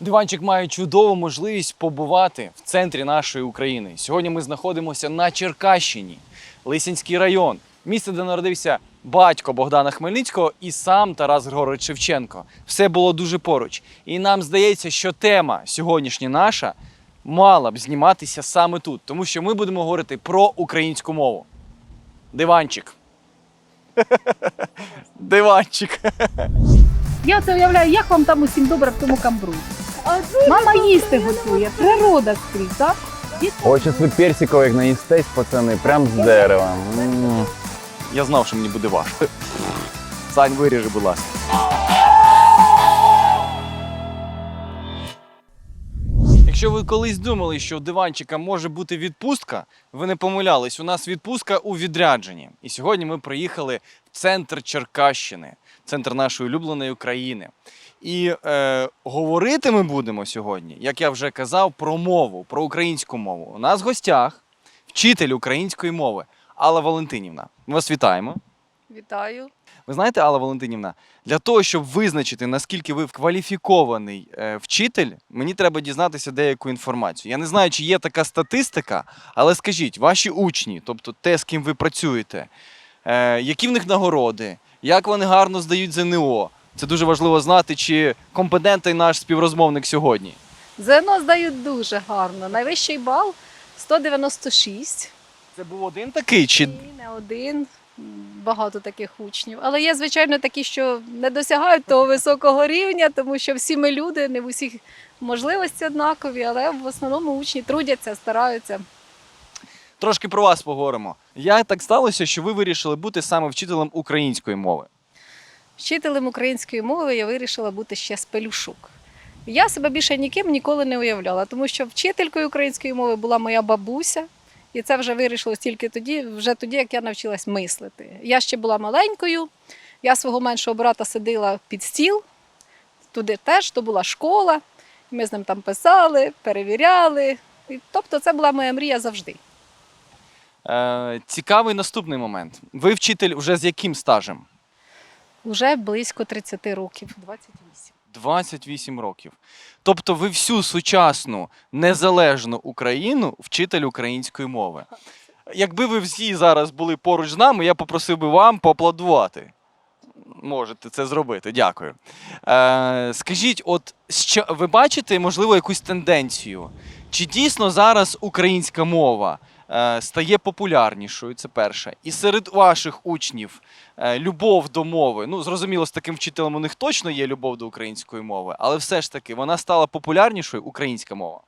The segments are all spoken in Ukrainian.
Диванчик має чудову можливість побувати в центрі нашої України. Сьогодні ми знаходимося на Черкащині, Лисянський район, місце, де народився батько Богдана Хмельницького і сам Тарас Григорович Шевченко. Все було дуже поруч. І нам здається, що тема сьогоднішня наша мала б зніматися саме тут, тому що ми будемо говорити про українську мову. Диванчик. Диванчик. Я це уявляю, як вам там усім добре в тому камбру. Мама їсти готує, природа скрізь, так? Ой, зараз ви персикових наїстесь, пацани, прям з дерева. М. Я знав, що мені буде важко. Сань, виріжи, будь ласка. Якщо ви колись думали, що у диванчика може бути відпустка, ви не помилялись. У нас відпустка у відрядженні. І сьогодні ми приїхали в центр Черкащини, центр нашої улюбленої України. І е, говорити ми будемо сьогодні, як я вже казав, про мову, про українську мову. У нас в гостях вчитель української мови Алла Валентинівна. Ми вас вітаємо. Вітаю. Ви знаєте, Алла Валентинівна, для того, щоб визначити, наскільки ви кваліфікований е, вчитель, мені треба дізнатися деяку інформацію. Я не знаю, чи є така статистика, але скажіть, ваші учні, тобто те, з ким ви працюєте, е, які в них нагороди, як вони гарно здають ЗНО? Це дуже важливо знати, чи компетентний наш співрозмовник сьогодні. ЗНО здають дуже гарно. Найвищий бал 196. Це був один такий, чи І не один. Багато таких учнів. Але є, звичайно, такі, що не досягають того високого рівня, тому що всі ми люди, не в усіх можливості однакові, але в основному учні трудяться, стараються. трошки про вас поговоримо. Як так сталося, що ви вирішили бути саме вчителем української мови? Вчителем української мови я вирішила бути ще з Пелюшук. Я себе більше ніким ніколи не уявляла, тому що вчителькою української мови була моя бабуся, і це вже вирішилось тільки тоді, вже тоді, як я навчилась мислити. Я ще була маленькою, я свого меншого брата сидила під стіл, туди теж то була школа. Ми з ним там писали, перевіряли. І, тобто, це була моя мрія завжди. Е, цікавий наступний момент. Ви вчитель вже з яким стажем? Уже близько 30 років. 28. 28 років. Тобто ви всю сучасну незалежну Україну вчитель української мови. Якби ви всі зараз були поруч з нами, я попросив би вам поаплодувати. Можете це зробити, дякую. Е, скажіть, от що ви бачите, можливо, якусь тенденцію? Чи дійсно зараз українська мова стає популярнішою? Це перше. І серед ваших учнів е, любов до мови. Ну, зрозуміло, з таким вчителем у них точно є любов до української мови, але все ж таки вона стала популярнішою українська мова.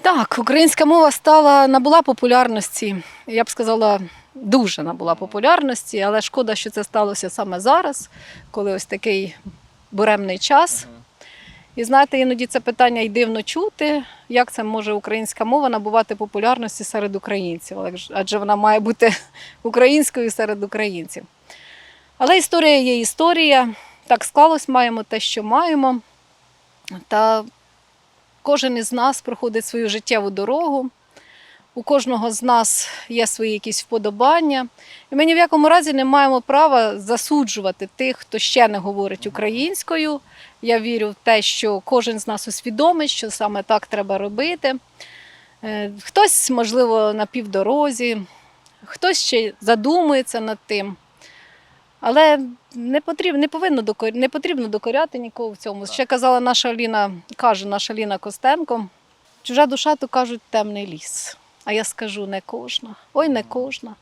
Так, українська мова стала набула популярності. Я б сказала, дуже набула популярності, але шкода, що це сталося саме зараз, коли ось такий буремний час. І знаєте, іноді це питання й дивно чути, як це може українська мова набувати популярності серед українців, адже вона має бути українською серед українців. Але історія є історія. Так склалось, маємо те, що маємо. Та кожен із нас проходить свою життєву дорогу. У кожного з нас є свої якісь вподобання. І ми ні в якому разі не маємо права засуджувати тих, хто ще не говорить українською. Я вірю в те, що кожен з нас усвідомить, що саме так треба робити. Е, Хтось, можливо, на півдорозі, хтось ще задумується над тим. Але не потрібно, не повинно докор... не потрібно докоряти нікого в цьому. Ще казала наша Аліна, каже наша Аліна Костенко, чужа душа, то кажуть, темний ліс. А я скажу, не кожна. Ой, не кожна.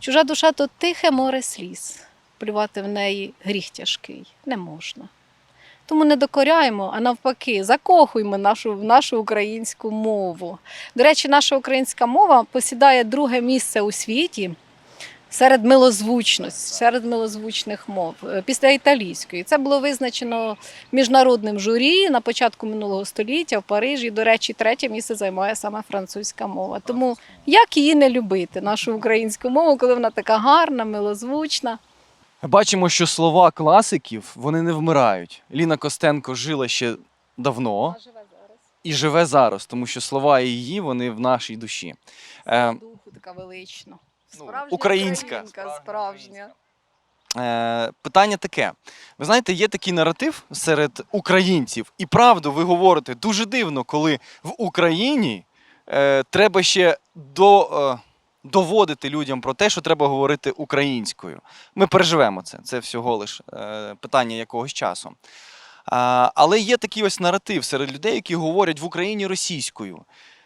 Чужа душа то тихе море сліз. Плювати в неї гріх тяжкий не можна. Тому не докоряємо, а навпаки, закохуємо нашу, нашу українську мову. До речі, наша українська мова посідає друге місце у світі серед милозвучності, серед милозвучних мов е, після італійської. Це було визначено міжнародним журі на початку минулого століття в Парижі. До речі, третє місце займає саме французька мова. Тому як її не любити, нашу українську мову, коли вона така гарна, милозвучна. Бачимо, що слова класиків вони не вмирають. Ліна Костенко жила ще давно живе зараз. і живе зараз, тому що слова її вони в нашій душі. Е, Духу така велична. Ну, Справжня українська. українка, Справжня справжня. Е, питання таке. Ви знаєте, є такий наратив серед українців, і правду ви говорите дуже дивно, коли в Україні е, треба ще до, е, доводити людям про те, що треба говорити українською. Ми переживемо це. Це всього лиш е, питання якогось часу. Але є такий ось наратив серед людей, які говорять в Україні російською.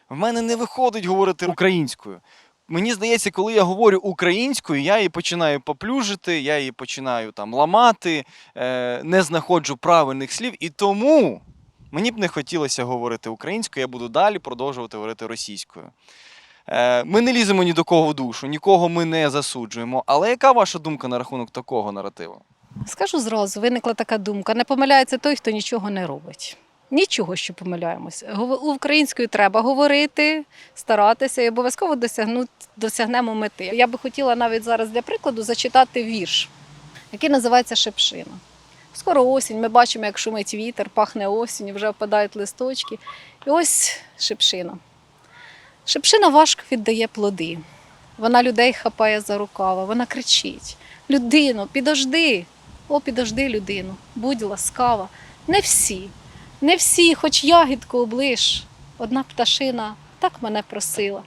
В мене не виходить говорити українською. Мені здається, коли я говорю українською, я її починаю поплюжити, я її починаю там ламати, е, не знаходжу правильних слів. І тому мені б не хотілося говорити українською, я буду далі продовжувати говорити російською. Е, ми не ліземо ні до кого в душу, нікого ми не засуджуємо. Але яка ваша думка на рахунок такого наративу? Скажу зразу, виникла така думка: не помиляється той, хто нічого не робить. Нічого, що помиляємось. Українською треба говорити, старатися і обов'язково досягнемо мети. Я би хотіла навіть зараз для прикладу зачитати вірш, який називається Шепшина. Скоро осінь, ми бачимо, як шумить вітер, пахне осінь, вже впадають листочки. І ось шепшина. Шепшина важко віддає плоди. Вона людей хапає за рукава, вона кричить: Людино, підожди! О, підожди, людину, будь ласкава. Не всі, не всі, хоч ягідку облиш. Одна пташина так мене просила.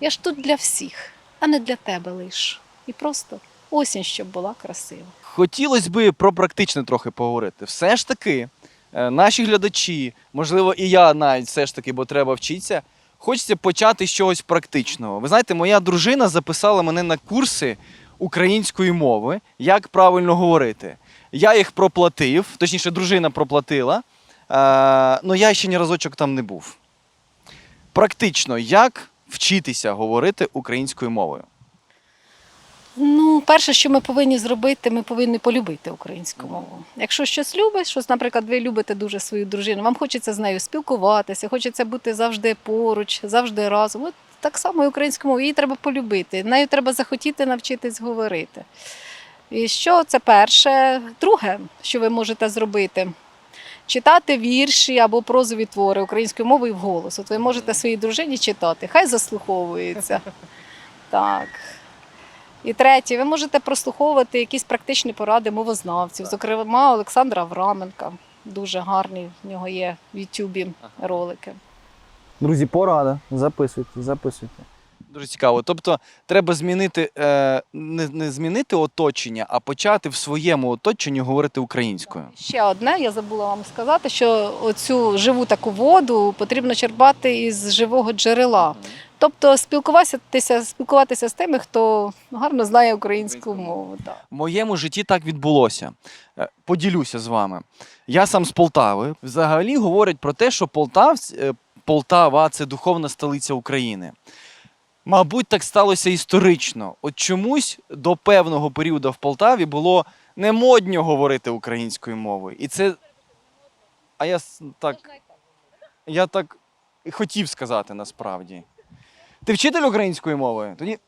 Я ж тут для всіх, а не для тебе лиш. І просто осінь, щоб була красива. Хотілося би про практичне трохи поговорити. Все ж таки, е, наші глядачі, можливо, і я навіть все ж таки, бо треба вчитися. Хочеться почати з чогось практичного. Ви знаєте, моя дружина записала мене на курси української мови, як правильно говорити. Я їх проплатив, точніше, дружина проплатила, але я ще ні разочок там не був. Практично, як вчитися говорити українською мовою? Ну, перше, що ми повинні зробити, ми повинні полюбити українську мову. Якщо щось любиш, щось, наприклад, ви любите дуже свою дружину, вам хочеться з нею спілкуватися, хочеться бути завжди поруч, завжди разом. От так само і українську мову, її треба полюбити. Нею треба захотіти навчитись говорити. І що це перше? Друге, що ви можете зробити? Читати вірші або прозові твори українською мовою вголос. От ви можете своїй дружині читати, хай заслуховується. Так. І третє, ви можете прослуховувати якісь практичні поради мовознавців, зокрема Олександра Авраменка. Дуже гарні в нього є в Ютубі ролики. Друзі, порада. Записуйте, записуйте. Дуже цікаво. Тобто, треба змінити е, не, не змінити оточення, а почати в своєму оточенні говорити українською. Ще одне, я забула вам сказати, що оцю живу таку воду потрібно черпати із живого джерела. Тобто спілкуватися, спілкуватися з тими, хто гарно знає українську мову. Так. В моєму житті так відбулося. Е, Поділюся з вами. Я сам з Полтави. Взагалі говорять про те, що Полтавсь, е, Полтава це духовна столиця України. Мабуть, так сталося історично. От чомусь до певного періоду в Полтаві було не модньо говорити українською мовою. І це. А я так. Я так хотів сказати насправді. Ти вчитель української мови? Тоді.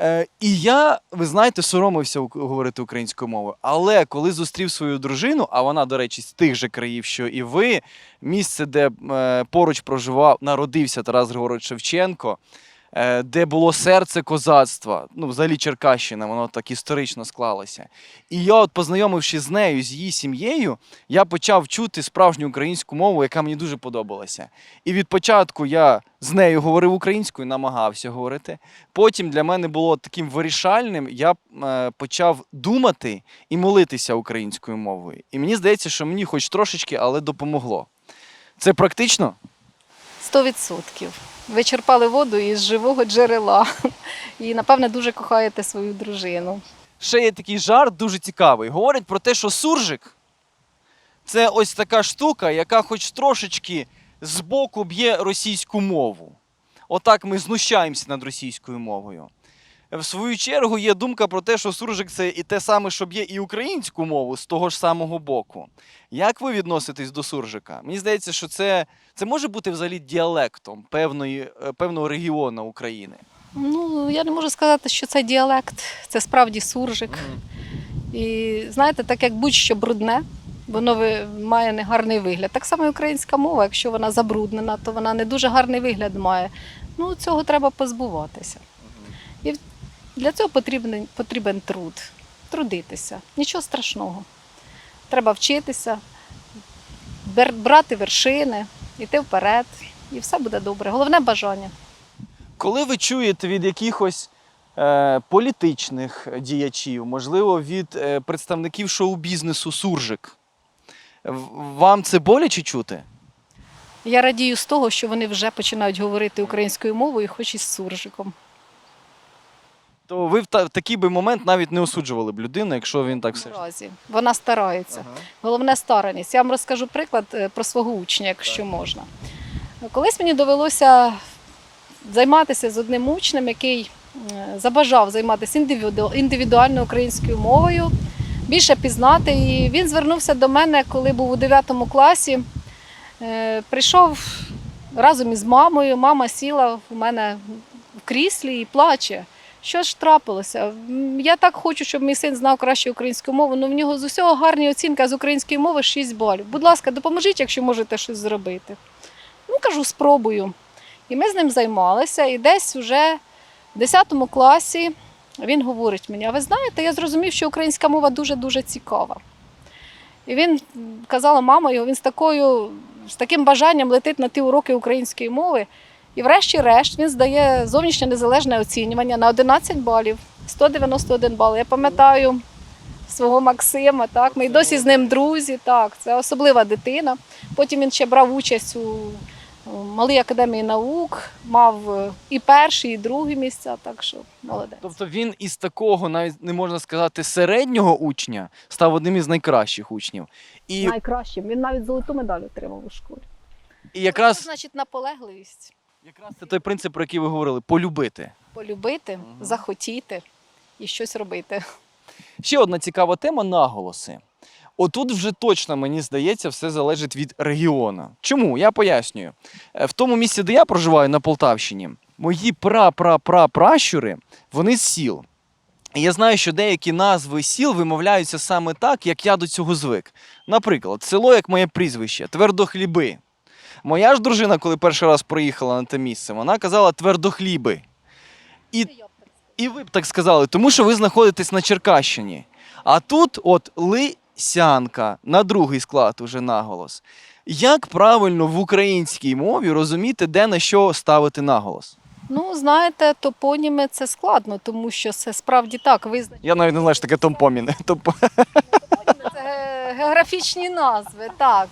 Е, і я, ви знаєте, соромився говорити українською мовою. Але коли зустрів свою дружину, а вона, до речі, з тих же країв, що і ви, місце, де е, поруч проживав, народився Тарас Григорович Шевченко, де було серце козацтва, ну, взагалі Черкащина, воно так історично склалося. І я, от, познайомившись з нею, з її сім'єю, я почав чути справжню українську мову, яка мені дуже подобалася. І від початку я з нею говорив українською, намагався говорити. Потім для мене було таким вирішальним, я е, почав думати і молитися українською мовою. І мені здається, що мені хоч трошечки, але допомогло. Це практично? Сто відсотків. Ви черпали воду із живого джерела і, напевне, дуже кохаєте свою дружину. Ще є такий жарт дуже цікавий. Говорять про те, що суржик це ось така штука, яка хоч трошечки збоку б'є російську мову. Отак ми знущаємося над російською мовою. В свою чергу є думка про те, що суржик це і те саме, що б'є і українську мову з того ж самого боку. Як ви відноситесь до суржика? Мені здається, що це, це може бути взагалі діалектом певної, е, певного регіону України. Ну, я не можу сказати, що це діалект, це справді суржик. І знаєте, так як будь-що брудне, воно має негарний вигляд. Так само і українська мова, якщо вона забруднена, то вона не дуже гарний вигляд має. Ну, цього треба позбуватися. Для цього потрібен, потрібен труд, трудитися. Нічого страшного. Треба вчитися, брати вершини, йти вперед, і все буде добре. Головне бажання. Коли ви чуєте від якихось е, політичних діячів, можливо, від е, представників шоу-бізнесу суржик, вам це боляче чути? Я радію з того, що вони вже починають говорити українською мовою, хоч і з суржиком. То ви в та- в такий би момент навіть не осуджували б людину, якщо він так все. ж- Наразі. Вона старається. Головне стараність. Я вам розкажу приклад е, про свого учня, якщо можна. Колись мені довелося займатися з одним учнем, який е, забажав займатися індивіду- індивідуально українською мовою, більше пізнати. І він звернувся до мене, коли був у 9 класі. Е, Прийшов разом із мамою. Мама сіла у мене в кріслі і плаче. Що ж трапилося? Я так хочу, щоб мій син знав краще українську мову. Ну в нього з усього гарні оцінки з української мови 6 балів. Будь ласка, допоможіть, якщо можете щось зробити. Ну, кажу, спробую. І ми з ним займалися, і десь вже в 10 класі він говорить мені: а ви знаєте, я зрозумів, що українська мова дуже-дуже цікава. І він казала, мама його, він з такою, з таким бажанням летить на ті уроки української мови. І врешті-решт він здає зовнішнє незалежне оцінювання на 11 балів, 191 бал. Я пам'ятаю свого Максима, так, ми й досі з ним друзі, так, це особлива дитина. Потім він ще брав участь у Малій академії наук, мав е, і перші, і другі місця, так що молодець. Тобто він із такого, навіть не можна сказати, середнього учня став одним із найкращих учнів. І, Найкращим. Він навіть золоту медаль отримав у школі. і Це якраз, значить наполегливість, якраз це той принцип, про який ви говорили полюбити. полюбити, Мгм. захотіти і щось робити. Ще одна цікава тема наголоси. Отут вже точно, мені здається, все залежить від регіону. Чому? Я пояснюю. Е, В тому місці, де я проживаю на Полтавщині, мої пра-пра-пра-пращури, вони з сіл. І я знаю, що деякі назви сіл вимовляються саме так, як я до цього звик. Наприклад, село як моє прізвище Твердохліби. Моя ж дружина, коли перший раз приїхала на те місце, вона казала твердохліби. І і ви б так сказали, тому що ви знаходитесь на Черкащині. А тут от лисянка на другий склад уже наголос. Як правильно в українській мові розуміти, де на що ставити наголос? Ну, знаєте, топоніми це складно, тому що це справді так визначено. Я навіть не знаю, що таке томпоміни. Тобто, Це географічні назви, так.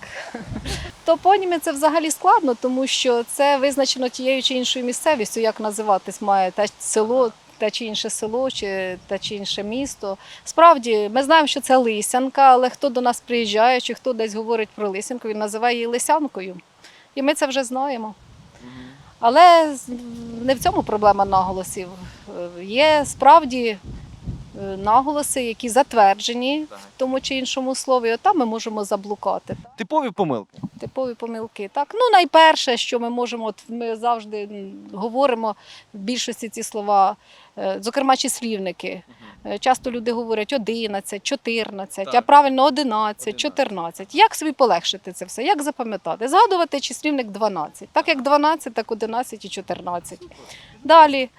Топоніми це взагалі складно, тому що це визначено тією чи іншою місцевістю, як називатись має те село, те чи інше село, чи те чи інше місто. Справді, ми знаємо, що це Лисянка, але хто до нас приїжджає, чи хто десь говорить про Лисянку, він називає її Лисянкою. І ми це вже знаємо. Але не в цьому проблема наголосів. Е, Є справді наголоси, які затверджені Так. в тому чи іншому слові. От там ми можемо заблукати. типові помилки. Типові помилки. Так, ну найперше, що ми можемо, от ми завжди говоримо в більшості ці слова, е, зокрема числівники. Е, Часто люди говорять 11, 14, а правильно 11, 11. 14. Як собі полегшити це все? Як запам'ятати? Згадувати числівник 12. Так як 12, так 11 і 14. Далі, е,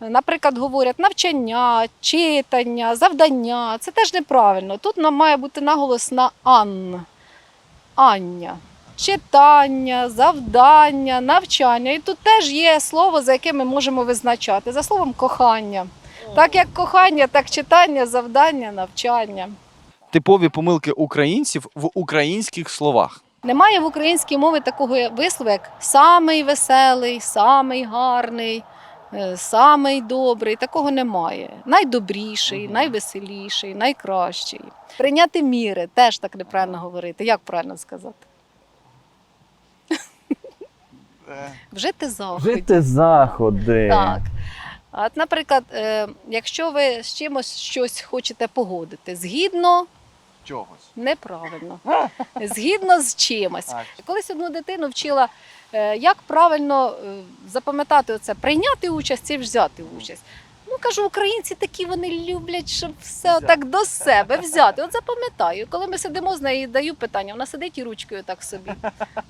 наприклад, говорять навчання, читання, завдання. Це теж неправильно. Тут нам має бути наголос на ан. Ання. Читання, завдання, навчання. І тут теж є слово, за яке ми можемо визначати. За словом кохання. Так як кохання, так читання, завдання, навчання. Типові помилки українців в українських словах. Немає в українській мові такого вислову, як самий веселий, самий гарний, самий добрий. Такого немає. Найдобріший, найвеселіший, найкращий. Прийняти міри теж так неправильно говорити. Як правильно сказати? Вжити заходів. Жити заходи. Так. От, наприклад, е, якщо ви з чимось щось хочете погодити, згідно Чогось. неправильно, згідно з чимось. Так. Колись одну дитину вчила, е, як правильно е, запам'ятати оце, прийняти участь і взяти участь. Ну кажу, українці такі вони люблять, щоб все Взяти. так до себе взяти. От запам'ятаю, коли ми сидимо з нею, даю питання, вона сидить і ручкою так собі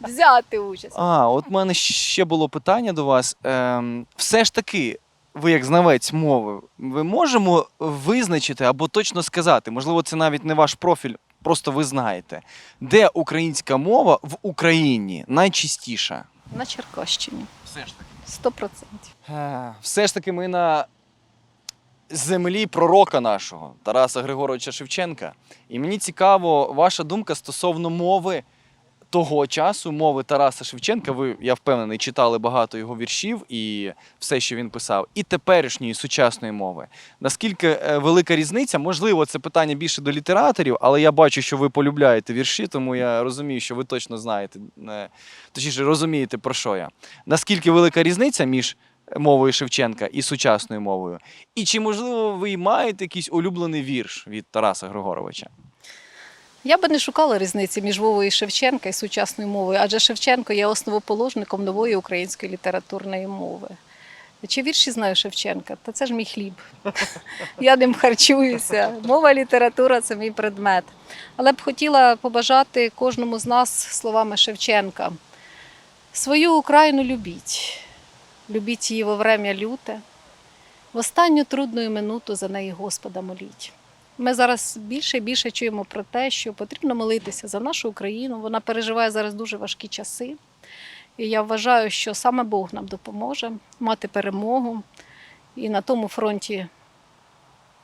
взяти участь. А, от в мене ще було питання до вас. Ем, все ж таки, ви як знавець мови, ви можемо визначити або точно сказати, можливо, це навіть не ваш профіль, просто ви знаєте, де українська мова в Україні найчастіша? На Черкащині. Все ж таки. Сто процентів. Е, Все ж таки, ми на землі пророка нашого Тараса Григоровича Шевченка. І мені цікаво ваша думка стосовно мови того часу, мови Тараса Шевченка. Ви, я впевнений, читали багато його віршів і все, що він писав, і теперішньої сучасної мови. Наскільки е, велика різниця? Можливо, це питання більше до літераторів, але я бачу, що ви полюбляєте вірші, тому я розумію, що ви точно знаєте, е, точніше розумієте, про що я. Наскільки велика різниця між мовою Шевченка і сучасною мовою? І чи, можливо, ви маєте якийсь улюблений вірш від Тараса Григоровича? Я би не шукала різниці між Вовою Шевченка і сучасною мовою, адже Шевченко є основоположником нової української літературної мови. Чи вірші знаю Шевченка? Та це ж мій хліб. Я ним харчуюся. Мова, література це мій предмет. Але б хотіла побажати кожному з нас словами Шевченка: свою Україну любіть, любіть її во врем'я люте, в останню трудну минуту за неї Господа моліть. Ми зараз більше і більше чуємо про те, що потрібно молитися за нашу Україну. Вона переживає зараз дуже важкі часи. І я вважаю, що саме Бог нам допоможе мати перемогу і на тому фронті,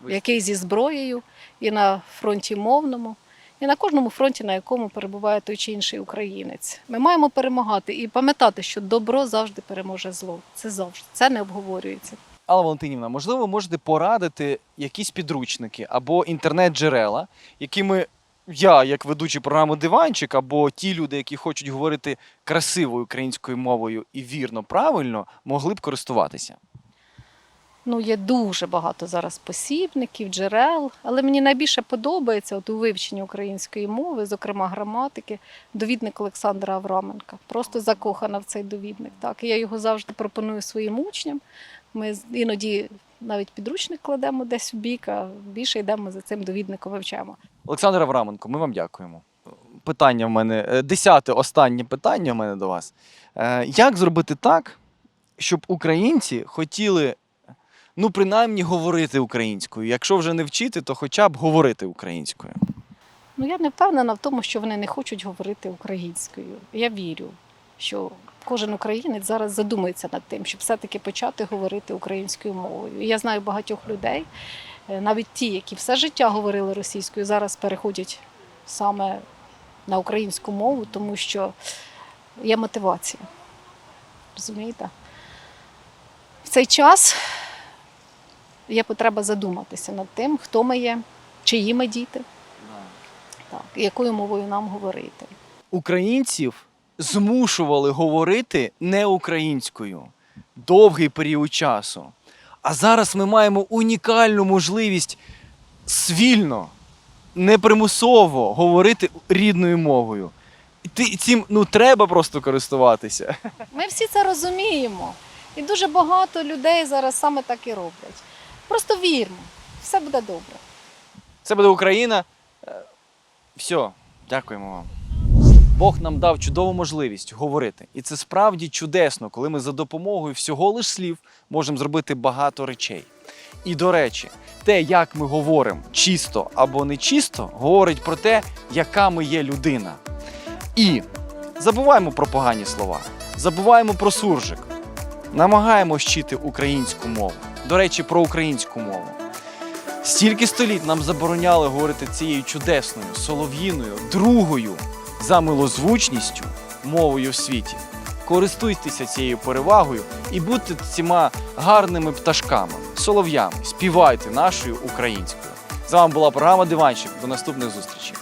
який зі зброєю, і на фронті мовному, і на кожному фронті, на якому перебуває той чи інший українець. Ми маємо перемагати і пам'ятати, що добро завжди переможе зло. Це завжди, це не обговорюється. Алла Валентинівна, можливо, ви можете порадити якісь підручники або інтернет-джерела, якими я, як ведучий програми Диванчик, або ті люди, які хочуть говорити красивою українською мовою і вірно, правильно, могли б користуватися. Ну, є дуже багато зараз посібників, джерел, але мені найбільше подобається от у вивченні української мови, зокрема граматики, довідник Олександра Авраменка. Просто закохана в цей довідник. Так, і я його завжди пропоную своїм учням. Ми іноді навіть підручник кладемо десь в бік, а більше йдемо за цим довідником вивчаємо. Олександр Авраменко, ми вам дякуємо. Питання в мене, е, десяте останнє питання в мене до вас. Е, Як зробити так, щоб українці хотіли, ну, принаймні, говорити українською? Якщо вже не вчити, то хоча б говорити українською. Ну, я не впевнена в тому, що вони не хочуть говорити українською. Я вірю, що кожен українець зараз задумується над тим, щоб все-таки почати говорити українською мовою. Я знаю багатьох людей, е, навіть ті, які все життя говорили російською, зараз переходять саме на українську мову, тому що є мотивація. Розумієте? В цей час є потреба задуматися над тим, хто ми є, чиї ми діти. Так, якою мовою нам говорити? Українців змушували говорити не українською довгий період часу. А зараз ми маємо унікальну можливість свільно, непримусово говорити рідною мовою. І цим ну, треба просто користуватися. Ми всі це розуміємо. І дуже багато людей зараз саме так і роблять. Просто вірмо, все буде добре. Це буде Україна. Е, Все, дякуємо вам. Бог нам дав чудову можливість говорити. І це справді чудесно, коли ми за допомогою всього лиш слів можемо зробити багато речей. І до речі, те, як ми говоримо чисто або не чисто, говорить про те, яка ми є людина. І забуваємо про погані слова, забуваємо про суржик, намагаємось вчити українську мову. До речі, про українську мову. Стільки століть нам забороняли говорити цією чудесною, солов'їною, другою за милозвучністю мовою в світі. Користуйтеся цією перевагою і будьте цими гарними пташками, солов'ями, співайте нашою українською. З вами була програма Диванчик. До наступних зустрічей.